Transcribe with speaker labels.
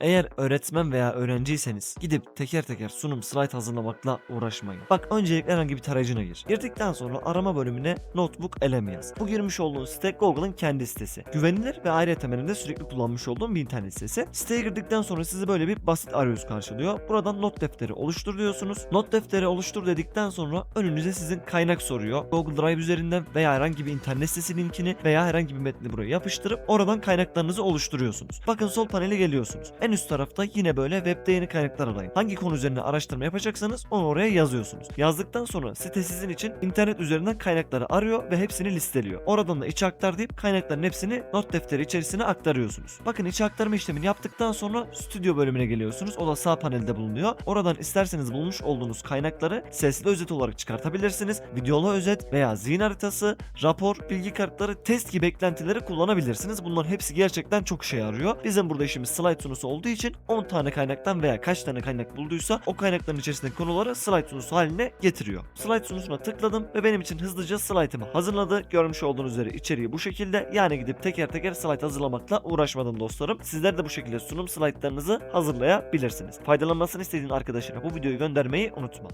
Speaker 1: Eğer öğretmen veya öğrenciyseniz gidip teker teker sunum slide hazırlamakla uğraşmayın. Bak öncelikle herhangi bir tarayıcına gir. Girdikten sonra arama bölümüne notebook eleme yaz. Bu girmiş olduğun site Google'ın kendi sitesi. Güvenilir ve ayrıca temelinde sürekli kullanmış olduğum bir internet sitesi. Siteye girdikten sonra sizi böyle bir basit arayüz karşılıyor. Buradan not defteri oluştur diyorsunuz. Not defteri oluştur dedikten sonra önünüze sizin kaynak soruyor. Google Drive üzerinden veya herhangi bir internet sitesi linkini veya herhangi bir metni buraya yapıştırıp oradan kaynaklarınızı oluşturuyorsunuz. Bakın sol panele geliyorsunuz. En üst tarafta yine böyle webde yeni kaynaklar arayın. Hangi konu üzerine araştırma yapacaksanız onu oraya yazıyorsunuz. Yazdıktan sonra site sizin için internet üzerinden kaynakları arıyor ve hepsini listeliyor. Oradan da içe aktar deyip kaynakların hepsini not defteri içerisine aktarıyorsunuz. Bakın içe aktarma işlemini yaptıktan sonra stüdyo bölümüne geliyorsunuz. O da sağ panelde bulunuyor. Oradan isterseniz bulmuş olduğunuz kaynakları sesli özet olarak çıkartabilirsiniz. Videolu özet veya zihin haritası, rapor, bilgi kartları, test gibi eklentileri kullanabilirsiniz. Bunların hepsi gerçekten çok işe yarıyor. Bizim burada işimiz slide sunusu olduğu için 10 tane kaynaktan veya kaç tane kaynak bulduysa o kaynakların içerisindeki konuları slide sunusu haline getiriyor. Slide sunusuna tıkladım ve benim için hızlıca slide'ımı hazırladı. Görmüş olduğunuz üzere içeriği bu şekilde. Yani gidip teker teker slide hazırlamakla uğraşmadım dostlarım. Sizler de bu şekilde sunum slaytlarınızı hazırlayabilirsiniz. Faydalanmasını istediğin arkadaşına bu videoyu göndermeyi unutma.